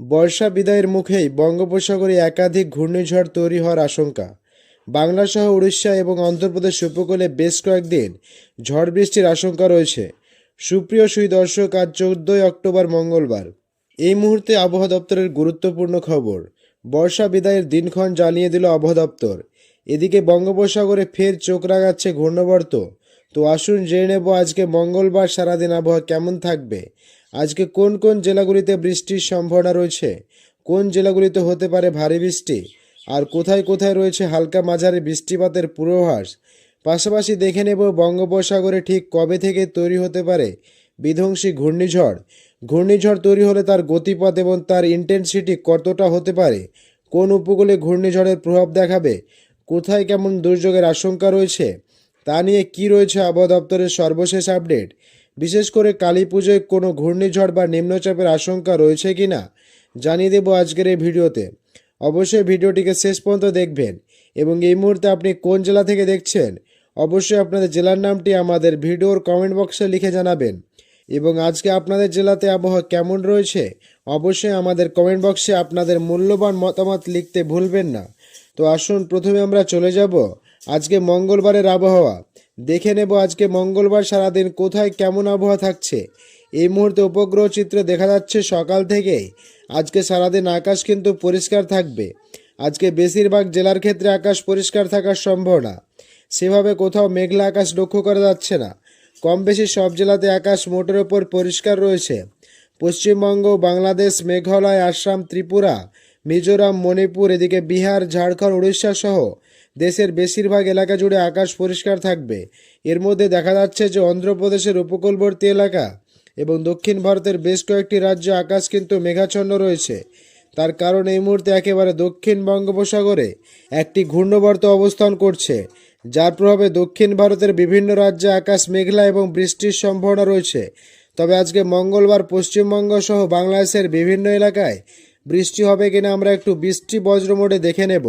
বর্ষা বিদায়ের মুখেই বঙ্গোপসাগরে একাধিক ঘূর্ণিঝড় তৈরি হওয়ার আশঙ্কা। বাংলাসহ উড়িষ্যা এবং অন্ধ্রপ্রদেশ উপকূলে বেশ কয়েকদিন ঝড় বৃষ্টির আশঙ্কা রয়েছে। সুপ্রিয় সুই দর্শক, আজ চৌদ্দই অক্টোবর মঙ্গলবার। এই মুহূর্তে আবহাওয়া দপ্তরের গুরুত্বপূর্ণ খবর, বর্ষা বিদায়ের দিনক্ষণ জানিয়ে দিল আবহাওয়া দপ্তর। এদিকে বঙ্গোপসাগরে ফের চোখ রাগাচ্ছে ঘূর্ণবর্ত। তো আসুন জেনে নেব আজকে মঙ্গলবার সারাদিন আবহাওয়া কেমন থাকবে। আজকে কোন কোন জেলাগুলিতে বৃষ্টির সম্ভাবনা রয়েছে? কোন জেলাগুলিতে হতে পারে ভারী বৃষ্টি? আর কোথায় কোথায় রয়েছে হালকা মাঝারি বৃষ্টিপাতের পূর্বাভাস? পাশাপাশি দেখে নেব বঙ্গোপসাগরে ঠিক কবে থেকে তৈরি হতে পারে বিধ্বংসী ঘূর্ণিঝড়। ঘূর্ণিঝড় তৈরি হলে তার গতিপথ এবং তার ইন্টেন্সিটি কতটা হতে পারে? কোন উপকূলে ঘূর্ণিঝড়ের প্রভাব দেখাবে? কোথায় কেমন দুর্যোগের আশঙ্কা রয়েছে? তা নিয়ে কি রয়েছে আবহাওয়া দপ্তরের সর্বশেষ আপডেট? বিশেষ করে কালী পুজোয় কোনো ঘূর্ণিঝড় বা নিম্নচাপের আশঙ্কা রয়েছে কি না, জানিয়ে দেব আজকের এই ভিডিওতে। অবশ্যই ভিডিওটিকে শেষ পর্যন্ত দেখবেন এবং এই মুহূর্তে আপনি কোন জেলা থেকে দেখছেন, অবশ্যই আপনাদের জেলার নামটি আমাদের ভিডিওর কমেন্ট বক্সে লিখে জানাবেন। এবং আজকে আপনাদের জেলাতে আবহাওয়া কেমন রয়েছে, অবশ্যই আমাদের কমেন্ট বক্সে আপনাদের মূল্যবান মতামত লিখতে ভুলবেন না। তো আসুন প্রথমে আমরা চলে যাব আজকে মঙ্গলবারের আবহাওয়া। দেখে নেব আজকে মঙ্গলবার সারাদিন কোথায় কেমন আবহাওয়া থাকছে। এই মুহূর্তে উপগ্রহ চিত্র দেখা যাচ্ছে সকাল থেকেই আজকে সারাদিন আকাশ কিন্তু পরিষ্কার থাকবে। আজকে বেশিরভাগ জেলার ক্ষেত্রে আকাশ পরিষ্কার থাকার সম্ভাবনা। সেভাবে কোথাও মেঘলা আকাশ লক্ষ্য করা যাচ্ছে না। কম বেশি সব জেলাতে আকাশ মোটের ওপর পরিষ্কার রয়েছে। পশ্চিমবঙ্গ, বাংলাদেশ, মেঘালয়, আসাম, ত্রিপুরা, মিজোরাম, মণিপুর, এদিকে বিহার, ঝাড়খণ্ড, উড়িষ্যা সহ দেশের বেশিরভাগ এলাকা জুড়ে আকাশ পরিষ্কার থাকবে। এর মধ্যে দেখা যাচ্ছে যে অন্ধ্রপ্রদেশের উপকূলবর্তী এলাকা এবং দক্ষিণ ভারতের বেশ কয়েকটি রাজ্য আকাশ কিন্তু মেঘাচ্ছন্ন রয়েছে। তার কারণ এই মুহূর্তে একেবারে দক্ষিণ বঙ্গোপসাগরে একটি ঘূর্ণবর্ত অবস্থান করছে, যার প্রভাবে দক্ষিণ ভারতের বিভিন্ন রাজ্যে আকাশ মেঘলা এবং বৃষ্টির সম্ভাবনা রয়েছে। তবে আজকে মঙ্গলবার পশ্চিমবঙ্গ সহ বাংলাদেশের বিভিন্ন এলাকায় বৃষ্টি হবে কিনা আমরা একটু বৃষ্টি বজ্র মোডে দেখে নেব।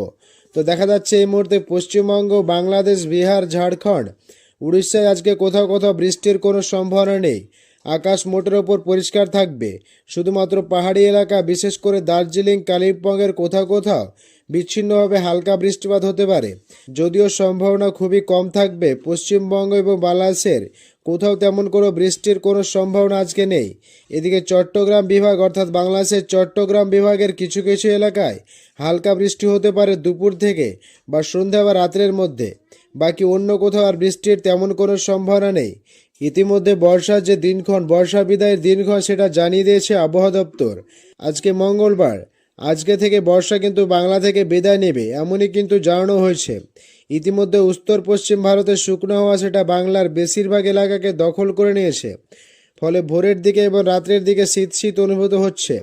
তো দেখা যাচ্ছে এই মুহূর্তে পশ্চিমবঙ্গ, বাংলাদেশ, বিহার, ঝাড়খণ্ড, উড়িষ্যায় আজকে কোথাও কোথাও বৃষ্টির কোনো সম্ভাবনা নেই। আকাশ মোটের ওপর পরিষ্কার থাকবে। শুধুমাত্র পাহাড়ি এলাকা, বিশেষ করে দার্জিলিং, কালিম্পংয়ের কোথাও কোথাও বিচ্ছিন্নভাবে হালকা বৃষ্টিপাত হতে পারে। যদিও সম্ভাবনা খুবই কম থাকবে পশ্চিমবঙ্গ এবং বাংলাদেশের কোথাও তেমন কোনো বৃষ্টির কোনো সম্ভাবনা আজকে নেই। এদিকে চট্টগ্রাম বিভাগ অর্থাৎ বাংলাদেশের চট্টগ্রাম বিভাগের কিছু কিছু এলাকায় হালকা বৃষ্টি হতে পারে দুপুর থেকে বা সন্ধ্যা বা রাত্রের মধ্যে। বাকি অন্য কোথাও আর বৃষ্টির তেমন কোনো সম্ভাবনা নেই। ইতিমধ্যে বর্ষার যে দিনক্ষণ, বর্ষা বিদায়ের দিনক্ষণ সেটা জানিয়ে দিয়েছে আবহাওয়া দপ্তর। আজকে মঙ্গলবার আজকে থেকে বর্ষা কিন্তু বাংলা থেকে বিদায় নেবে, এমনই কিন্তু জানানো হয়েছে। ইতিমধ্যে উত্তর পশ্চিম ভারতের শুকনো হওয়া সেটা বাংলার বেশিরভাগ এলাকাকে দখল করে নিয়েছে। ফলে ভোরের দিকে এবং রাত্রের দিকে শীত শীত অনুভূত হচ্ছে।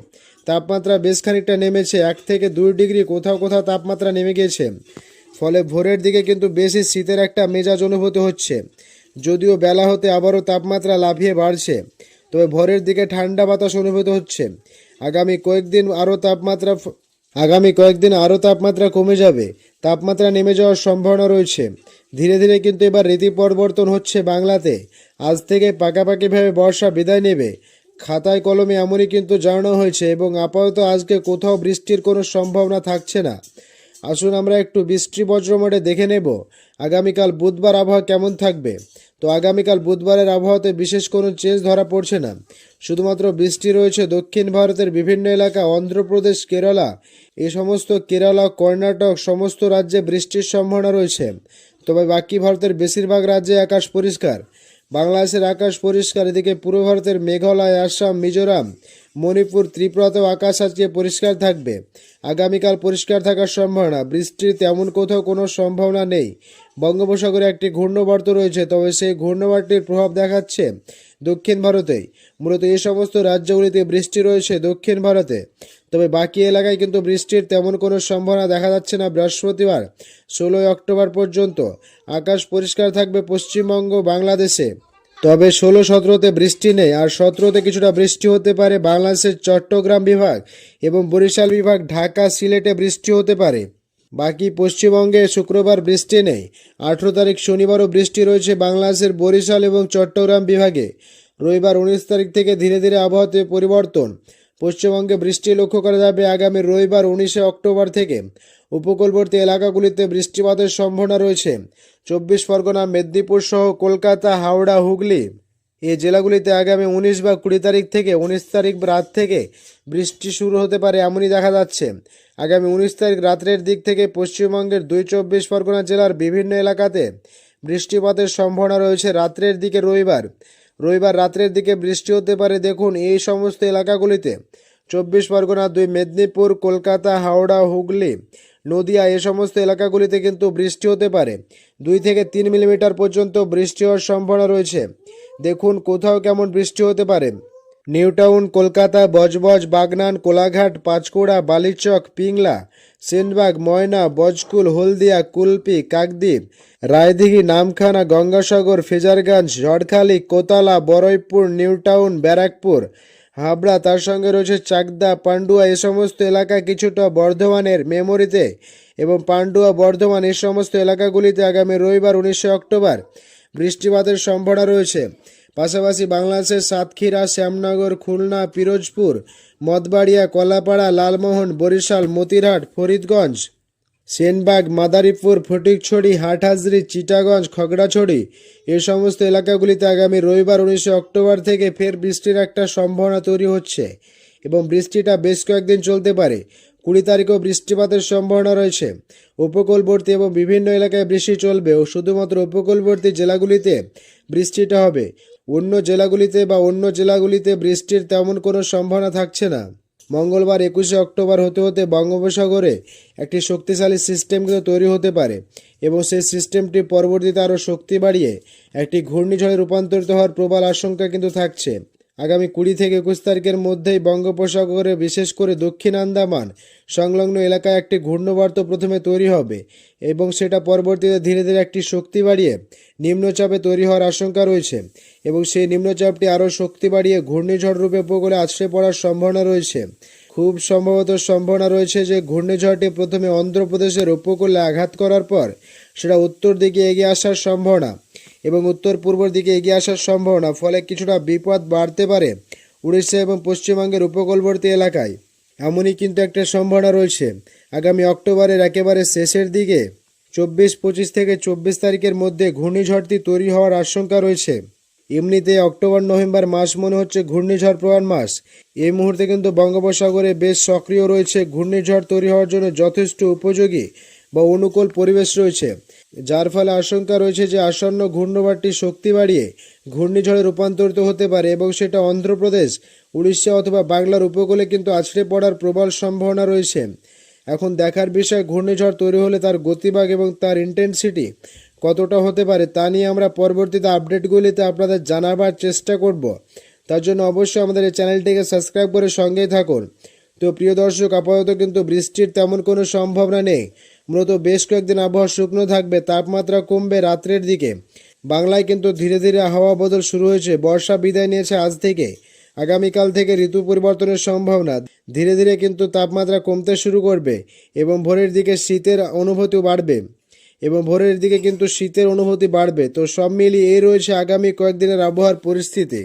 তাপমাত্রা বেশ খানিকটা নেমেছে, এক থেকে দুই ডিগ্রি কোথাও কোথাও তাপমাত্রা নেমে গিয়েছে। ফলে ভোরের দিকে কিন্তু বেশি শীতের একটা মেজাজ অনুভূত হচ্ছে। যদিও বেলা হতে আবারও তাপমাত্রা লাফিয়ে বাড়ছে। তবে ভোরের দিকে ঠান্ডা বাতাস অনুভূত হচ্ছে। আগামী কয়েকদিন আরও তাপমাত্রা আগামী কয়েকদিন আরও তাপমাত্রা কমে যাবে। তাপমাত্রা নেমে যাওয়ার সম্ভাবনা রয়েছে। ধীরে ধীরে কিন্তু এবার রীতি পরিবর্তন হচ্ছে বাংলাতে। আজ থেকে পাকাপাকিভাবে বর্ষা বিদায় নেবে। খাতায় কলমে এমনই কিন্তু জানানো হয়েছে এবং আপাতত আজকে কোথাও বৃষ্টির কোনো সম্ভাবনা থাকছে না। আসুন আমরা একটু বৃষ্টি বজ্রমোটে দেখে নেব। আগামীকাল বুধবার আবহাওয়া কেমন থাকবে? তো আগামীকাল বুধবারের আবহাওয়াতে বিশেষ কোনো চেঞ্জ ধরা পড়ছে না। শুধুমাত্র বৃষ্টি রয়েছে দক্ষিণ ভারতের বিভিন্ন এলাকা, অন্ধ্রপ্রদেশ, কেরালা। এ সমস্ত কেরালা, কর্ণাটক, সমস্ত রাজ্যে বৃষ্টির সম্ভাবনা রয়েছে। তবে বাকি ভারতের বেশিরভাগ রাজ্যে আকাশ পরিষ্কার। বাংলাদেশের আকাশ পরিষ্কার, এদিকে পূর্ব ভারতের মেঘালয়, আসাম, মিজোরাম, মণিপুর ত্রিপুরাতেও আকাশ আজকে পরিষ্কার থাকবে। আগামীকাল পরিষ্কার থাকার সম্ভাবনা, বৃষ্টির তেমন কোথাও কোনো সম্ভাবনা নেই। বঙ্গোপসাগরে একটি ঘূর্ণবর্ত রয়েছে, তবে সেই ঘূর্ণবার্তির প্রভাব দেখাচ্ছে দক্ষিণ ভারতেই মূলত এই সমস্ত রাজ্যগুলিতে বৃষ্টি রয়েছে দক্ষিণ ভারতে। তবে বাকি এলাকায় কিন্তু বৃষ্টির তেমন কোনো সম্ভাবনা দেখা যাচ্ছে না বৃহস্পতিবার, ষোলোই অক্টোবর পর্যন্ত। আকাশ পরিষ্কার থাকবে পশ্চিমবঙ্গ, বাংলাদেশে। তবে ষোলো সতেরোতে বৃষ্টি নেই, আর সতেরোতে কিছুটা বৃষ্টি হতে পারে বাংলাদেশের চট্টগ্রাম বিভাগ এবং বরিশাল বিভাগ, ঢাকা, সিলেটে বৃষ্টি হতে পারে। বাকি পশ্চিমবঙ্গে শুক্রবার বৃষ্টি নেই, আঠেরো তারিখ শনিবারও বৃষ্টি রয়েছে বাংলাদেশের বরিশাল এবং চট্টগ্রাম বিভাগে। রবিবার উনিশ তারিখ থেকে ধীরে ধীরে আবহাওয়াতে পরিবর্তন। পশ্চিমবঙ্গে বৃষ্টি লক্ষ্য করা যাবে আগামী রবিবার উনিশে অক্টোবর থেকে। উপকূলবর্তী এলাকাগুলিতে বৃষ্টিপাতের সম্ভাবনা রয়েছে। চব্বিশ পরগনা, মেদিনীপুর সহ কলকাতা, হাওড়া, হুগলি এই জেলাগুলিতে আগামী উনিশ বা কুড়ি তারিখ থেকে উনিশ তারিখ রাত থেকে বৃষ্টি শুরু হতে পারে এমনই দেখা যাচ্ছে। আগামী উনিশ তারিখ রাত্রের দিক থেকে পশ্চিমবঙ্গের দুই চব্বিশ পরগনা জেলার বিভিন্ন এলাকাতে বৃষ্টিপাতের সম্ভাবনা রয়েছে রাত্রের দিকে রবিবার। রবিবার রাত্রের দিকে বৃষ্টি হতে পারে। দেখুন এই সমস্ত এলাকাগুলিতে চব্বিশ পরগনা, দুই মেদিনীপুর, কলকাতা, হাওড়া, হুগলি, নদিয়া এ সমস্ত এলাকাগুলিতে কিন্তু বৃষ্টি হতে পারে। দুই থেকে তিন মিলিমিটার পর্যন্ত বৃষ্টি হওয়ার সম্ভাবনা রয়েছে। দেখুন কোথাও কেমন বৃষ্টি হতে পারে। নিউটাউন, কলকাতা, বজবজ, বাগনান, কোলাঘাট, পাঁচকুড়া, বালিচক, পিংলা, সেনবাগ, ময়না, বজকুল, হলদিয়া, কুলপি, কাকদ্বীপ, রায়দিঘি, নামখানা, গঙ্গাসাগর, ফেজারগঞ্জ ঝড়খালি কোতালা বরৈপুর নিউটাউন, ব্যারাকপুর হাবড়া, তার সঙ্গে রয়েছে চাকদা, পান্ডুয়া, এ সমস্ত এলাকা কিছুটা বর্ধমানের মেমোরিতে এবং পান্ডুয়া, বর্ধমান এ সমস্ত এলাকাগুলিতে আগামী রবিবার, উনিশে অক্টোবর বৃষ্টিপাতের সম্ভাবনা রয়েছে। পাশাপাশি বাংলাদেশের সাতক্ষীরা, শ্যামনগর, খুলনা, পিরোজপুর, মদবাড়িয়া, কলাপাড়া, লালমোহন, বরিশাল, মতিরহাট, ফরিদগঞ্জ সেনবাগ, মাদারীপুর, ফটিকছড়ি, হাটহাজরি, চিটাগঞ্জ, খগড়াছড়ি এ সমস্ত এলাকাগুলিতে আগামী রবিবার উনিশে অক্টোবর থেকে ফের বৃষ্টির একটা সম্ভাবনা তৈরি হচ্ছে এবং বৃষ্টিটা বেশ কয়েকদিন চলতে পারে। কুড়ি তারিখেও বৃষ্টিপাতের সম্ভাবনা রয়েছে। উপকূলবর্তী এবং বিভিন্ন এলাকায় বৃষ্টি চলবে ও শুধুমাত্র উপকূলবর্তী জেলাগুলিতে বৃষ্টিটা হবে। অন্য জেলাগুলিতে বা অন্য জেলাগুলিতে বৃষ্টির তেমন কোনো সম্ভাবনা থাকছে না। মঙ্গলবার একুশে অক্টোবর হতে হতে বঙ্গোপসাগরে একটি শক্তিশালী সিস্টেম কিন্তু তৈরি হতে পারে এবং সেই সিস্টেমটি পরবর্তীতে আরও শক্তি বাড়িয়ে একটি ঘূর্ণিঝড়ে রূপান্তরিত হওয়ার প্রবল আশঙ্কা কিন্তু থাকছে। আগামী কুড়ি থেকে একুশ তারিখের মধ্যেই বঙ্গোপসাগরে, বিশেষ করে দক্ষিণ আন্দামান সংলগ্ন এলাকায় একটি ঘূর্ণবার্ত প্রথমে তৈরি হবে এবং সেটা পরবর্তীতে ধীরে ধীরে একটি শক্তি বাড়িয়ে নিম্নচাপে তৈরি হওয়ার আশঙ্কা রয়েছে এবং সেই নিম্নচাপটি আরও শক্তি বাড়িয়ে ঘূর্ণিঝড় রূপে উপকূলে আছড়ে পড়ার সম্ভাবনা রয়েছে। খুব সম্ভবত সম্ভাবনা রয়েছে যে ঘূর্ণিঝড়টি প্রথমে অন্ধ্রপ্রদেশের উপকূলে আঘাত করার পর সেটা উত্তর দিকে এগিয়ে আসার সম্ভাবনা। এবং উত্তর পূর্ব দিকে এগিয়ে আসার সম্ভাবনা, ফলে কিছুটা বিপদ বাড়তে পারে উড়িষ্যা এবং পশ্চিমবঙ্গের উপকূলবর্তী এলাকায়। এমনই কিন্তু একটা সম্ভাবনা রয়েছে। আগামী অক্টোবরের একেবারে শেষের দিকে চব্বিশ পঁচিশ থেকে চব্বিশ তারিখের মধ্যে ঘূর্ণিঝড়টি তৈরি হওয়ার আশঙ্কা রয়েছে। এমনিতে অক্টোবর, নভেম্বর মাস মনে হচ্ছে ঘূর্ণিঝড় প্রধান মাস। এই মুহূর্তে কিন্তু বঙ্গোপসাগরে বেশ সক্রিয় রয়েছে ঘূর্ণিঝড় তৈরি হওয়ার জন্য যথেষ্ট উপযোগী বা অনুকূল পরিবেশ রয়েছে। যার ফলে আশঙ্কা রয়েছে যে আসন্ন ঘূর্ণবারটি শক্তি বাড়িয়ে ঘূর্ণিঝড়ে রূপান্তরিত হতে পারে এবং সেটা অন্ধ্রপ্রদেশ, উড়িষ্যা অথবা বাংলার উপকূলে কিন্তু আছড়ে পড়ার প্রবল সম্ভাবনা রয়েছে। এখন দেখার বিষয়, ঘূর্ণিঝড় তৈরি হলে তার গতিবেগ এবং তার ইন্টেন্সিটি কতটা হতে পারে তা নিয়ে আমরা পরবর্তীতে আপডেটগুলিতে আপনাদের জানাবার চেষ্টা করব। তার জন্য অবশ্যই আমাদের এই চ্যানেলটিকে সাবস্ক্রাইব করে সঙ্গেই থাকুন। তো প্রিয় দর্শক, আপাতত কিন্তু বৃষ্টির তেমন কোনো সম্ভাবনা নেই। মূলত বেশ কয়েকদিন আবহাওয়া শুকনো থাকবে, তাপমাত্রা কমবে রাত্রের দিকে। বাংলায় কিন্তু ধীরে ধীরে হাওয়া বদল শুরু হয়েছে, বর্ষা বিদায় নিয়েছে আজ থেকে। আগামীকাল থেকে ঋতু পরিবর্তনের সম্ভাবনা ধীরে ধীরে কিন্তু তাপমাত্রা কমতে শুরু করবে এবং ভোরের দিকে শীতের অনুভূতিও বাড়বে। এবং ভোরের দিকে কিন্তু শীতের অনুভূতি বাড়বে। তো সব মিলিয়ে এই রয়েছে আগামী কয়েকদিনের আবহাওয়ার পরিস্থিতি।